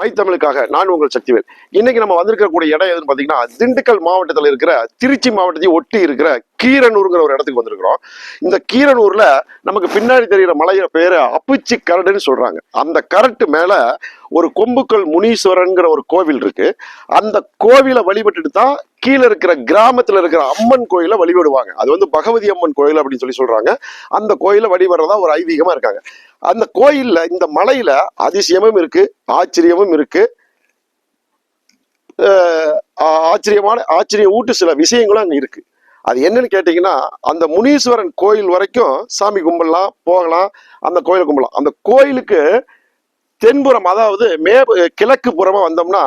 மைத்தமிழுக்காக நான் உங்கள் சக்திவேல். இன்னைக்கு நம்ம வந்திருக்கக்கூடிய இடம் எதுன்னு பாத்தீங்கன்னா திண்டுக்கல் மாவட்டத்தில் இருக்கிற திருச்சி மாவட்டத்தையும் ஒட்டி இருக்கிற கீரனூருங்கிற ஒரு இடத்துக்கு வந்திருக்கிறோம். இந்த கீரனூர்ல நமக்கு பின்னாடி தெரிகிற மலைய பேரு அப்புச்சி கரடுன்னு சொல்றாங்க. அந்த கரட்டு மேல ஒரு கொம்புக்கல் முனீஸ்வரன்கிற ஒரு கோவில் இருக்கு. அந்த கோவிலை வழிபட்டுட்டு தான் கீழே இருக்கிற கிராமத்துல இருக்கிற அம்மன் கோயிலை வழிபடுவாங்க. அது வந்து பகவதி அம்மன் கோயில் அப்படின்னு சொல்லி சொல்றாங்க. அந்த கோயிலை வழிபடுறதா ஒரு ஐதீகமா இருக்காங்க. அந்த கோயில்ல இந்த மலையில அதிசயமும் இருக்கு ஆச்சரியமும் இருக்கு. ஆச்சரியமான ஆச்சரிய ஊட்டு சில விஷயங்களும் அங்க இருக்கு. அது என்னன்னு கேட்டீங்கன்னா அந்த முனீஸ்வரன் கோயில் வரைக்கும் சாமி கும்பிடலாம் போகலாம் அந்த கோயிலை கும்பிடலாம். அந்த கோயிலுக்கு தென்புறம் அதாவது மே கிழக்கு புறமா வந்தோம்னா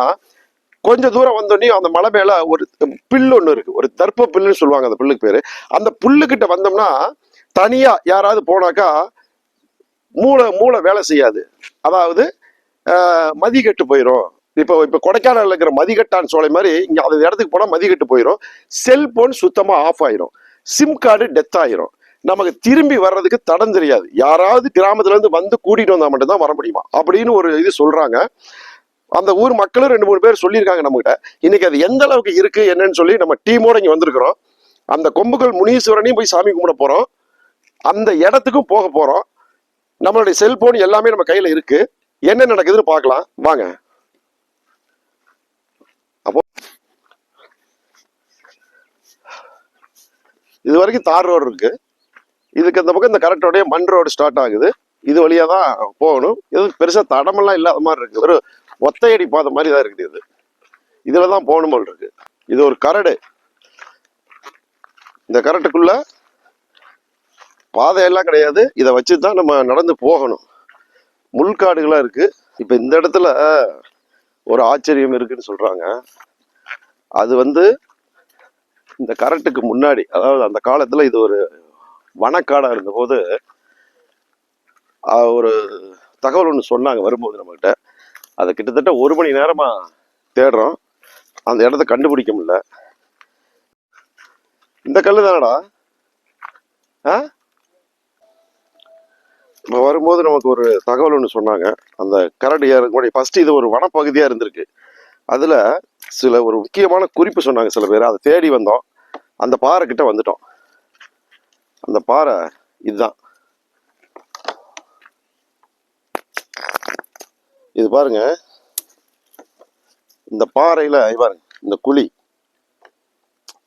கொஞ்ச தூரம் வந்தோடனே அந்த மலை மேல ஒரு பில்லு ஒன்று இருக்கு. ஒரு தர்ப்ப பில்லுன்னு சொல்லுவாங்க அந்த பில்லுக்கு பேரு. அந்த புல்லுக்கிட்ட வந்தோம்னா தனியா யாராவது போனாக்கா மூளை மூளை வேலை செய்யாது. அதாவது மதி கெட்டு போயிடும் இப்போ இப்போ கொடைக்கானல் இருக்கிற மதிகட்டான் சோலை மாதிரி இங்கே அந்த இடத்துக்கு போனால் மதிக்கட்டு போயிடும் செல்போன் சுத்தமாக ஆஃப் ஆயிரும். சிம் கார்டு டெத் ஆயிரும். நமக்கு திரும்பி வர்றதுக்கு தடம் தெரியாது. யாராவது கிராமத்துலேருந்து வந்து கூட்டிகிட்டு வந்தால் மட்டும்தான் வர முடியுமா? அப்படின்னு ஒரு இது சொல்கிறாங்க அந்த ஊர் மக்களும் ரெண்டு மூணு பேர் சொல்லியிருக்காங்க நம்மகிட்ட. இன்னைக்கு அது எந்த அளவுக்கு இருக்குது என்னன்னு சொல்லி நம்ம டீமோட இங்கே வந்திருக்கிறோம். அந்த கொம்புகள் முனீஸ்வரனையும் போய் சாமி கும்பிட போகிறோம் அந்த இடத்துக்கும் போக போகிறோம் நம்மளுடைய செல்போன் எல்லாமே நம்ம கையில் இருக்குது என்ன நடக்குதுன்னு பார்க்கலாம். வாங்க. அப்போ இது வரைக்கும் தார் ரோடு இருக்கு. இதுக்கு அந்த பக்கம் இந்த கரெக்டோடைய மண் ரோடு ஸ்டார்ட் ஆகுது. இது வழியாக தான் போகணும். இது பெருசாக தடமெல்லாம் இல்லாத மாதிரி இருக்கு. ஒரு ஒத்தையடி பாதை மாதிரி தான் இருக்குது இது. இதில் தான் போகணும் போல் இருக்கு. இது ஒரு கரடு இந்த கரட்டுக்குள்ள பாதையெல்லாம் கிடையாது. இதை வச்சு தான் நம்ம நடந்து போகணும். முள்காடுகளாக இருக்குது இப்போ இந்த இடத்துல ஒரு ஆச்சரியம் இருக்குன்னு சொல்றாங்க. அது வந்து இந்த கரண்ட்டுக்கு முன்னாடி அதாவது அந்த காலத்துல இது ஒரு வனக்காடா இருந்தபோது ஒரு தகவல் ஒன்று சொன்னாங்க வரும்போது நம்மகிட்ட. அதை கிட்டத்தட்ட ஒரு மணி நேரமா தேடுறோம். அந்த இடத்த கண்டுபிடிக்க முடியல. இந்த கல்லு தானடா? ஆ? வரும்போது நமக்கு ஒரு தகவல் ஒன்று சொன்னாங்க. அந்த கரடு ஏறதுக்கு ஃபஸ்ட்டு இது ஒரு வனப்பகுதியாக இருந்திருக்கு. அதில் சில ஒரு முக்கியமான குறிப்பு சொன்னாங்க சில பேர். அதை தேடி வந்தோம். அந்த பாறை கிட்ட வந்துட்டோம். அந்த பாறை இதுதான். இது பாருங்க. இந்த பாறையில் பாருங்க இந்த குழி.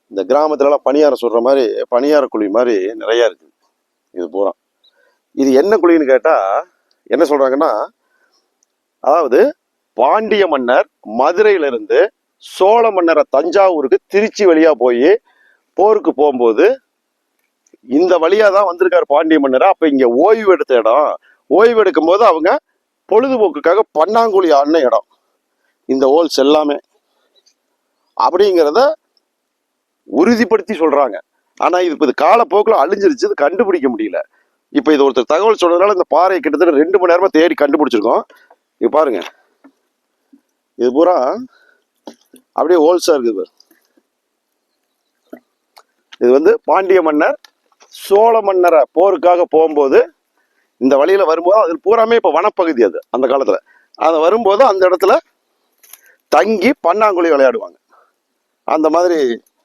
இந்த கிராமத்துலலாம் பணியாரம் சொல்கிற மாதிரி பணியார குழி மாதிரி நிறையா இருக்குது இது பூரா. இது என்ன குழின்னு கேட்டால் என்ன சொல்கிறாங்கன்னா அதாவது பாண்டிய மன்னர் மதுரையிலிருந்து சோழ மன்னரை தஞ்சாவூருக்கு திருச்சி வழியாக போய் போருக்கு போகும்போது இந்த வழியாக தான் வந்திருக்கார் பாண்டிய மன்னர். அப்போ இங்கே ஓய்வு எடுத்த இடம். ஓய்வு எடுக்கும் போது அவங்க பொழுதுபோக்குக்காக பன்னாங்குழி ஆடின இடம். இந்த ஹோல்ஸ் எல்லாமே. அப்படிங்கிறத உறுதிப்படுத்தி சொல்கிறாங்க ஆனால் இது இது காலப்போக்கில் அழிஞ்சிருச்சு. இது கண்டுபிடிக்க முடியல. இப்போ இது ஒருத்தர் தகவல் சொன்னதுனால இந்த பாறையை கிட்டத்தட்ட ரெண்டு மணி நேரமாக தேடி கண்டுபிடிச்சிருக்கோம். இது பாருங்க. இது பூரா அப்படியே ஹோல்ஸாக இருக்குது பாரு. இது வந்து பாண்டிய மன்னர் சோழ மன்னரை போருக்காக போகும்போது இந்த வழியில் வரும்போது அது பூராமே இப்போ வனப்பகுதி அது அந்த காலத்தில். அது வரும்போது அந்த இடத்துல தங்கி பன்னாங்குழி விளையாடுவாங்க. அந்த மாதிரி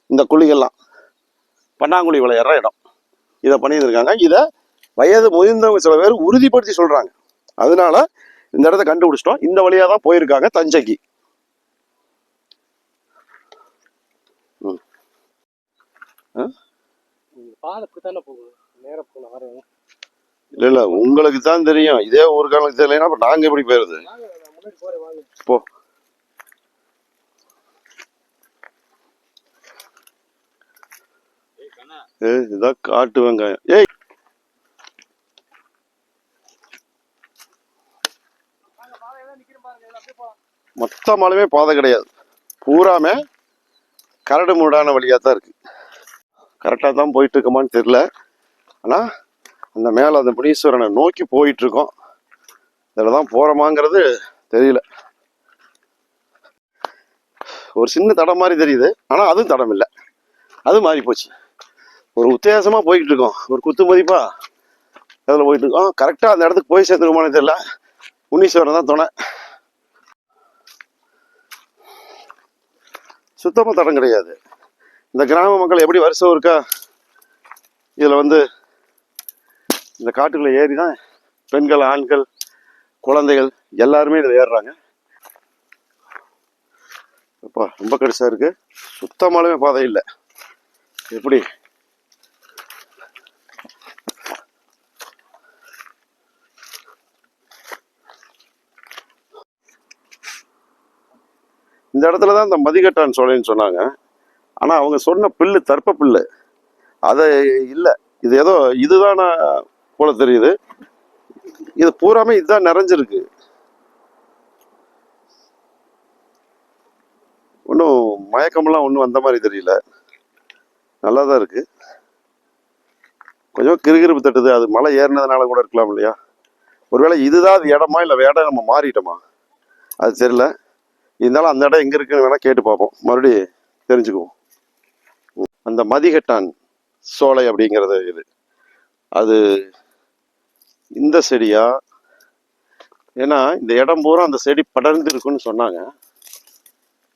இந்த குழிகள்லாம். பன்னாங்குழி விளையாடுற இடம். இதை பண்ணியிருக்காங்க. இதை வயது முதிர்ந்தவங்க சில பேர் உறுதிப்படுத்தி சொல்றாங்க. அதனால இந்த இடத்த கண்டுபிடிச்சிட்டோம். இந்த வழியா தான் போயிருக்காங்க தஞ்சைக்கு. இல்ல இல்ல உங்களுக்கு தான் தெரியும். இதே ஊருக்காரங்களுக்கு தெரியலன்னா அப்ப நாங்க எப்படி போயிருது போ. இதான் காட்டு வெங்காயம். ஏய் சுத்தமாலுமே பாதை கிடையாது. பூராமே கரடு முரடான வழியாக தான் இருக்கு. கரெக்டாக தான் போயிட்டு தெரில தெரியல. ஆனா அந்த மேல அந்த முனீஸ்வரனை நோக்கி போயிட்டுருக்கோம். இதில் தான் போறோமாங்கிறது தெரியல. ஒரு சின்ன தடம் மாதிரி தெரியுது. ஆனா அதுவும் தடம் இல்லை. அது மாறி போச்சு. ஒரு உத்தேசமா போய்கிட்டு இருக்கோம் ஒரு குத்து மதிப்பாக அதில் போயிட்டு இருக்கோம் கரெக்டாக அந்த இடத்துக்கு போய் சேர்ந்துருமானு தெரியல. முனீஸ்வரன் தான் துணை. சுத்தமாக தடம் கிடையாது. இந்த கிராம மக்கள் எப்படி வருஷம் இருக்கா இதில் வந்து இந்த காட்டுக்குள்ளே ஏறி தான் பெண்கள் ஆண்கள் குழந்தைகள் எல்லாருமே இதில் ஏறுறாங்க. அப்பா ரொம்ப கடிசாக இருக்குது சுத்தமாலுமே பாதை இல்லை. எப்படி? இந்த இடத்துல தான் இந்த மதிகட்டான் சோலைன்னு சொன்னாங்க. ஆனால் அவங்க சொன்ன பில்லு தர்ப்ப பில்லு அதை இல்லை. இது ஏதோ இதுதான போல தெரியுது. இது பூராமே இதுதான் நிறைஞ்சிருக்கு. ஒன்றும் மயக்கமெல்லாம் ஒன்றும் வந்த மாதிரி தெரியல. நல்லா தான் இருக்கு. கொஞ்சம் கிறுகிறுப்பு தட்டுது. அது மலை ஏறினதுனால கூட இருக்கலாம் இல்லையா? ஒருவேளை இதுதான் அது இடமா இல்லை வேடம் இடம் நம்ம மாறிட்டோமா? அது தெரியல. இருந்தாலும் அந்த இடம் எங்கே இருக்குன்னு வேணால் கேட்டு பார்ப்போம். மறுபடியும் தெரிஞ்சுக்குவோம். அந்த மதிகட்டான் சோலை அப்படிங்கிறது இது. அது இந்த செடியா? ஏன்னா இந்த இடம் பூரா அந்த செடி படர்ந்துருக்குன்னு சொன்னாங்க.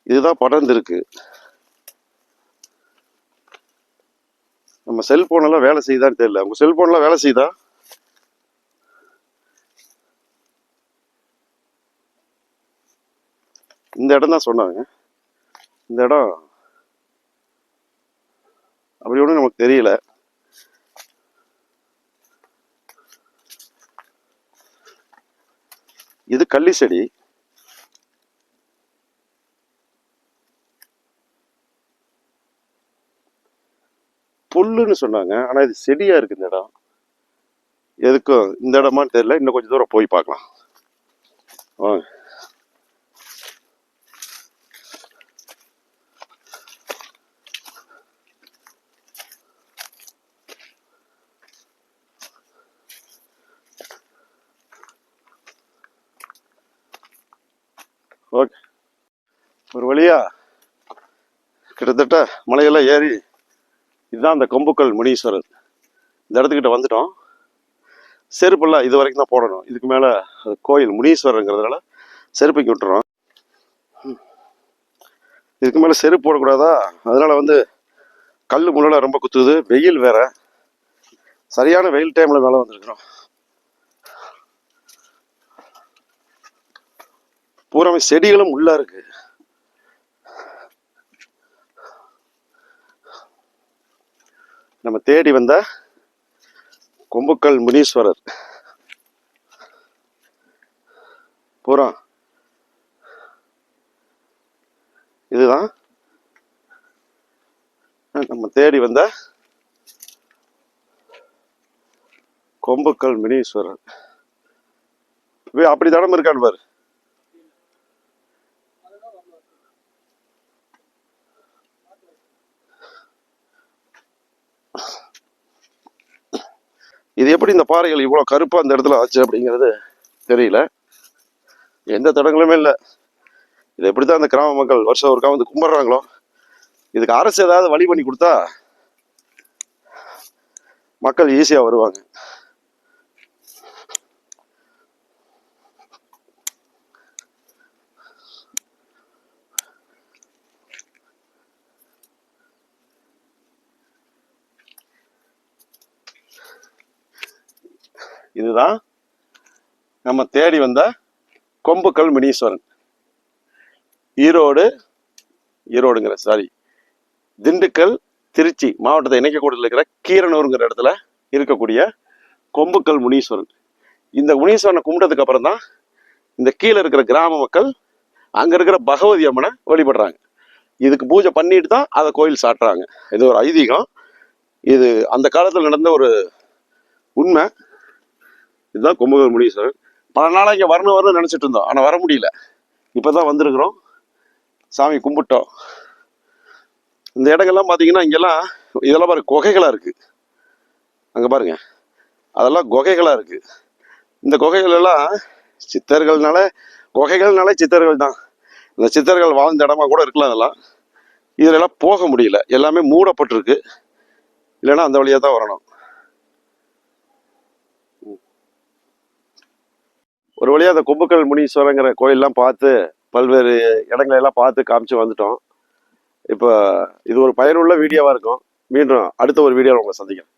இதுதான் படர்ந்துருக்கு. நம்ம செல்ஃபோனெல்லாம் வேலை செய்யுதான்னு தெரியல. உங்கள் செல்போன் வேலை செய்யுதா? இந்த இடம் தான் சொன்னாங்க. இந்த இடம் அப்படி ஒன்றும் நமக்கு தெரியல. இது கள்ளி செடி. புல்லுன்னு சொன்னாங்க. ஆனால் இது செடியாக இருக்கு இந்த இடம். எதுக்கும் இந்த இடமான்னு தெரியல. இன்னும் கொஞ்சம் தூரம் போய் பார்க்கலாம். வாங்க. ஓகே ஒரு வழியா கிட்டத்தட்ட மலையெல்லாம் ஏறி இதுதான் அந்த கொம்புக்கல் முனீஸ்வரர். இந்த இடத்துக்கிட்ட வந்துட்டோம். செருப்பெல்லாம் இது வரைக்கும் தான் போடணும். இதுக்கு மேலே அது கோயில் முனீஸ்வரருங்கிறதுனால செருப்புக்கு விட்டுறோம். இதுக்கு மேலே செருப்பு போடக்கூடாதா? அதனால் வந்து கல் முள்ளெல்லாம் ரொம்ப குத்துது. வெயில் வேற. சரியான வெயில் டைமில் மேலே வந்திருக்கிறோம். பூராமே செடிகளும் உள்ள இருக்கு. நம்ம தேடி வந்த கொம்புக்கல் முனீஸ்வரர். பூரா. இதுதான். நம்ம தேடி வந்த கொம்புக்கல் முனீஸ்வரர். அப்படி தடம் இருக்கான்னு பாரு. எப்படி இந்த பாறைகள் இவ்வளோ கருப்பாக அந்த இடத்துல ஆச்சு அப்படிங்கிறது தெரியல. எந்த தடங்களுமே இல்லை. இது எப்படி தான் இந்த கிராம மக்கள் வருஷம் ஒருக்கா வந்து கும்பிட்றாங்களோ? இதுக்கு அரசு ஏதாவது வழி பண்ணி கொடுத்தா மக்கள் ஈஸியாக வருவாங்க. இதுதான் நம்ம தேடி வந்த கொம்புக்கல் முனீஸ்வரன். ஈரோடு ஈரோடுங்கிற சாரி திண்டுக்கல் திருச்சி மாவட்டத்தை இணைக்கக்கூடிய இருக்கிற கீரனூருங்கிற இடத்துல இருக்கக்கூடிய கொம்புக்கல் முனீஸ்வரன். இந்த முனீஸ்வரனை கும்பிட்டதுக்கு அப்புறம் தான் இந்த கீழே இருக்கிற கிராம மக்கள் அங்கே இருக்கிற பகவதி அம்மனை வழிபடுறாங்க. இதுக்கு பூஜை பண்ணிட்டு தான் அதை கோயில் சாட்டுறாங்க. இது ஒரு ஐதீகம். இது அந்த காலத்தில் நடந்த ஒரு உண்மை. இதுதான் கும்பகோணம் முனீஸ்வரன் பல நாளாக இங்கே வரணும் வரணும்னு நினச்சிட்டு இருந்தோம். ஆனால் வர முடியல. இப்போ தான் வந்திருக்கிறோம். சாமி கும்பிட்டோம். இந்த இடங்கள்லாம் பார்த்தீங்கன்னா இங்கெல்லாம் இதெல்லாம் பாருங்க குகைகளாக இருக்குது அங்கே பாருங்கள் அதெல்லாம் குகைகளாக இருக்குது இந்த குகைகள் எல்லாம் சித்தர்கள்னால குகைகள்னாலே சித்தர்கள் தான். இந்த சித்தர்கள் வாழ்ந்த இடமா கூட இருக்கலாம் அதெல்லாம். இதிலெல்லாம் போக முடியல. எல்லாமே மூடப்பட்டிருக்கு. இல்லைன்னா அந்த வழியாக தான் வரணும். ஒரு வழியாக அந்த கொம்புக்கல் முனீஸ்வரங்கிற கோயிலெலாம் பார்த்து பல்வேறு இடங்களெல்லாம் பார்த்து காமிச்சு வந்துட்டோம். இப்போ இது ஒரு பயனுள்ள வீடியோவாக இருக்கும். மீண்டும் அடுத்த ஒரு வீடியோவில் உங்களை சந்திக்கிறேன்.